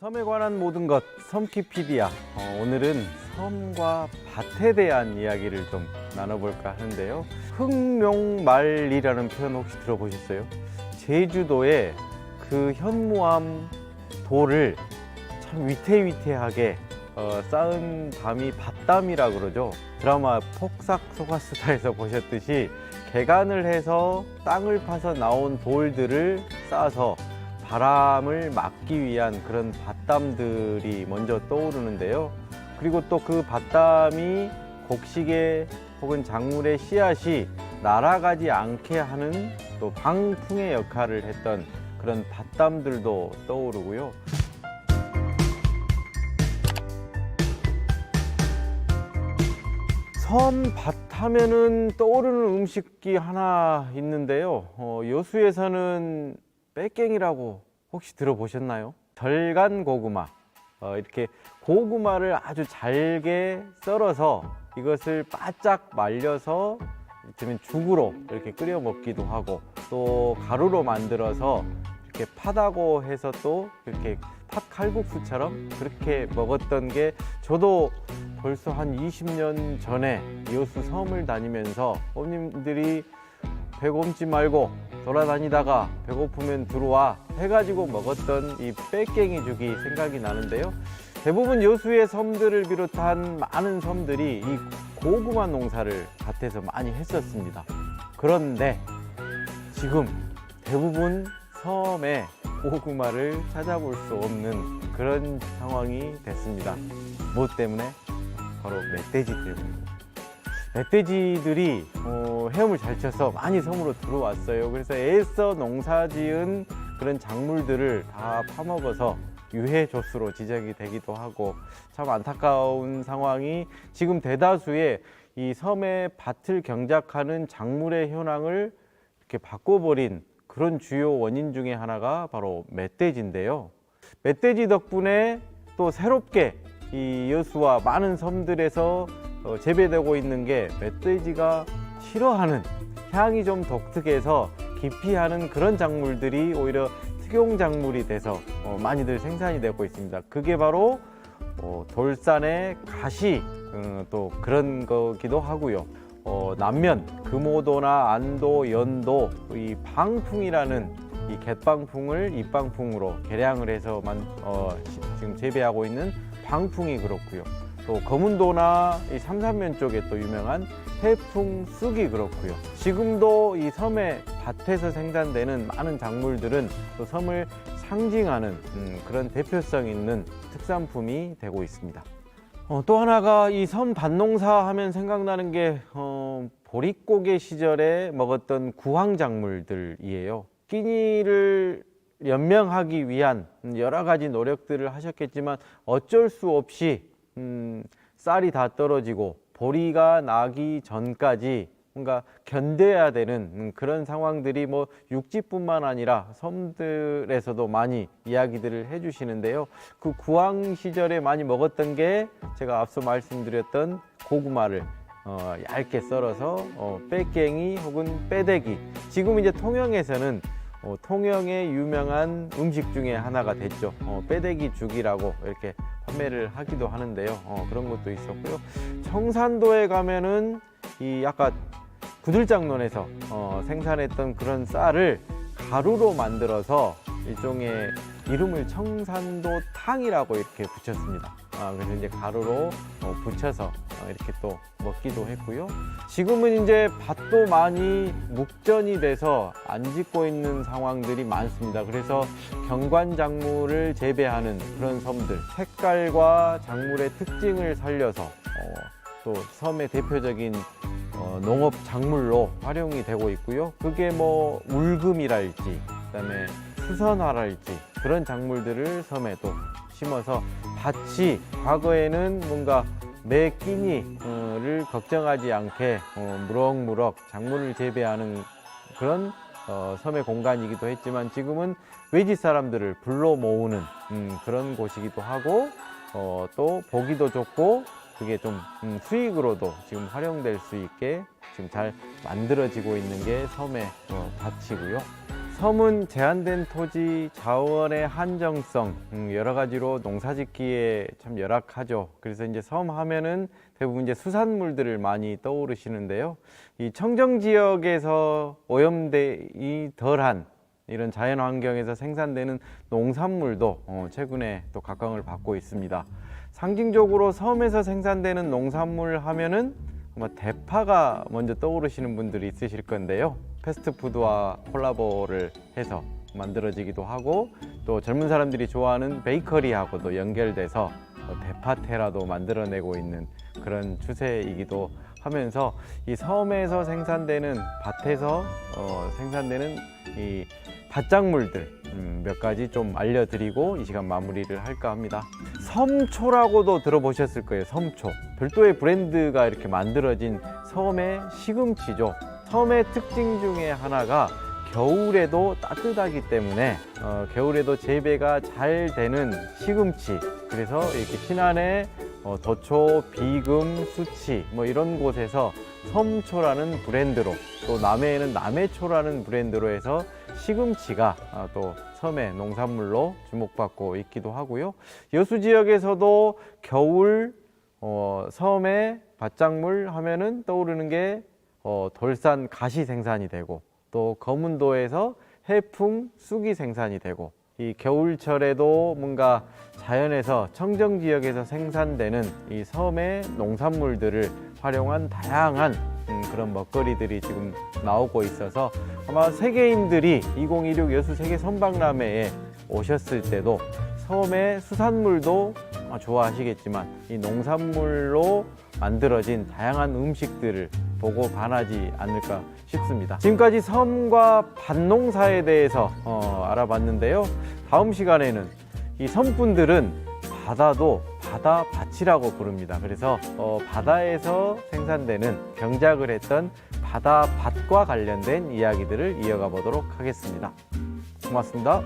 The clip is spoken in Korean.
섬에 관한 모든 것 섬키피디아. 어, 오늘은 섬과 밭에 대한 이야기를 좀 나눠볼까 하는데요. 흑룡말이라는 표현 혹시 들어보셨어요? 제주도의 그 현무암 돌을 참 위태위태하게 어, 쌓은 담이 밭담이라 그러죠. 드라마 폭삭 소가수다에서 보셨듯이 개간을 해서 땅을 파서 나온 돌들을 쌓아서 바람을 막기 위한 그런 밭담들이 먼저 떠오르는데요. 그리고 또 그 밭담이 곡식의 혹은 작물의 씨앗이 날아가지 않게 하는 또 방풍의 역할을 했던 그런 밭담들도 떠오르고요. 섬 밭 하면은 떠오르는 음식이 하나 있는데요. 어, 여수에서는 빼갱이라고 혹시 들어보셨나요? 절간 고구마. 어, 이렇게 고구마를 아주 잘게 썰어서 이것을 바짝 말려서 이를테면 죽으로 이렇게 끓여 먹기도 하고 또 가루로 만들어서 이렇게 팥하고 해서 또 이렇게 팥 칼국수처럼 그렇게 먹었던 게 저도 벌써 한 20년 전에 여수 섬을 다니면서 어머님들이 배고프지 말고 돌아다니다가 배고프면 들어와 해가지고 먹었던 이 빼갱이 죽이 생각이 나는데요. 대부분 여수의 섬들을 비롯한 많은 섬들이 이 고구마 농사를 밭에서 많이 했었습니다. 그런데 지금 대부분 섬에 고구마를 찾아볼 수 없는 그런 상황이 됐습니다. 뭐 때문에? 바로 멧돼지 때문입니다. 멧돼지들이 어, 헤엄을 잘 쳐서 많이 섬으로 들어왔어요. 그래서 애써 농사지은 그런 작물들을 다 파먹어서 유해 조수로 지적이 되기도 하고 참 안타까운 상황이 지금 대다수의 이 섬의 밭을 경작하는 작물의 현황을 이렇게 바꿔버린 그런 주요 원인 중에 하나가 바로 멧돼지인데요. 멧돼지 덕분에 또 새롭게 이 여수와 많은 섬들에서 어, 재배되고 있는 게 멧돼지가 싫어하는 향이 좀 독특해서 기피하는 그런 작물들이 오히려 특용 작물이 돼서 어, 많이들 생산이 되고 있습니다. 그게 바로 어, 돌산의 가시 어, 또 그런 거기도 하고요. 어, 남면, 금오도나 안도, 연도 이 방풍이라는 이 갯방풍을 입방풍으로 개량을 해서 만, 어, 시- 지금 재배하고 있는 방풍이 그렇고요. 또 검은도나 이 삼산면 쪽에 또 유명한 해풍 쑥이 그렇고요. 지금도 이 섬의 밭에서 생산되는 많은 작물들은 또 섬을 상징하는 음, 그런 대표성 있는 특산품이 되고 있습니다. 어, 또 하나가 이 섬 밭농사 하면 생각나는 게 어, 보릿고개 시절에 먹었던 구황 작물들이에요. 끼니를 연명하기 위한 여러 가지 노력들을 하셨겠지만 어쩔 수 없이 음, 쌀이 다 떨어지고 보리가 나기 전까지 뭔가 견뎌야 되는 음, 그런 상황들이 뭐 육지뿐만 아니라 섬들에서도 많이 이야기들을 해주시는데요. 그 구황 시절에 많이 먹었던 게 제가 앞서 말씀드렸던 고구마를 어, 얇게 썰어서 어, 빼갱이 혹은 빼대기. 지금 이제 통영에서는 어, 통영의 유명한 음식 중에 하나가 됐죠. 어, 빼대기 죽이라고 이렇게 판매를 하기도 하는데요. 어, 그런 것도 있었고요. 청산도에 가면은 이 아까 구들장논에서 어, 생산했던 그런 쌀을 가루로 만들어서 일종의 이름을 청산도 탕이라고 이렇게 붙였습니다. 아, 그래서 이제 가루로 어, 붙여서 어, 이렇게 또 먹기도 했고요. 지금은 이제 밭도 많이 묵전이 돼서 안 짓고 있는 상황들이 많습니다. 그래서 경관 작물을 재배하는 그런 섬들, 색깔과 작물의 특징을 살려서 어, 또 섬의 대표적인 어, 농업 작물로 활용이 되고 있고요. 그게 뭐 울금이랄지, 그다음에 수선화랄지 그런 작물들을 섬에 또 심어서 밭이 과거에는 뭔가 매 끼니를 걱정하지 않게 어, 무럭무럭 작물을 재배하는 그런 어, 섬의 공간이기도 했지만 지금은 외지 사람들을 불러 모으는 음, 그런 곳이기도 하고 어, 또 보기도 좋고 그게 좀 음, 수익으로도 지금 활용될 수 있게 지금 잘 만들어지고 있는 게 섬의 어, 밭이고요. 섬은 제한된 토지, 자원의 한정성, 음, 여러 가지로 농사짓기에 참 열악하죠. 그래서 이제 섬 하면은 대부분 이제 수산물들을 많이 떠오르시는데요. 이 청정 지역에서 오염되이 덜한 이런 자연 환경에서 생산되는 농산물도 어, 최근에 또 각광을 받고 있습니다. 상징적으로 섬에서 생산되는 농산물 하면은 아마 대파가 먼저 떠오르시는 분들이 있으실 건데요. 패스트푸드와 콜라보를 해서 만들어지기도 하고 또 젊은 사람들이 좋아하는 베이커리하고도 연결돼서 어, 대파테라도 만들어내고 있는 그런 추세이기도 하면서 이 섬에서 생산되는 밭에서 어, 생산되는 이 밭작물들 음, 몇 가지 좀 알려드리고 이 시간 마무리를 할까 합니다. 섬초라고도 들어보셨을 거예요. 섬초. 별도의 브랜드가 이렇게 만들어진 섬의 시금치죠. 섬의 특징 중에 하나가 겨울에도 따뜻하기 때문에 어, 겨울에도 재배가 잘 되는 시금치. 그래서 이렇게 신안에 어, 도초, 비금, 수치 뭐 이런 곳에서 섬초라는 브랜드로 또 남해에는 남해초라는 브랜드로 해서 시금치가 아, 또 섬의 농산물로 주목받고 있기도 하고요. 여수 지역에서도 겨울 어, 섬의 밭작물 하면은 떠오르는 게 어, 돌산 가시 생산이 되고 또 거문도에서 해풍 쑥이 생산이 되고 이 겨울철에도 뭔가 자연에서 청정 지역에서 생산되는 이 섬의 농산물들을 활용한 다양한 음, 그런 먹거리들이 지금 나오고 있어서 아마 세계인들이 2016 여수 세계 선박람회에 오셨을 때도 섬의 수산물도 좋아하시겠지만 이 농산물로 만들어진 다양한 음식들을 보고 반하지 않을까 싶습니다. 지금까지 섬과 밭농사에 대해서 어, 알아봤는데요. 다음 시간에는 이 섬분들은 바다도 바다 밭이라고 부릅니다. 그래서 어, 바다에서 생산되는 경작을 했던 바다 밭과 관련된 이야기들을 이어가 보도록 하겠습니다. 고맙습니다.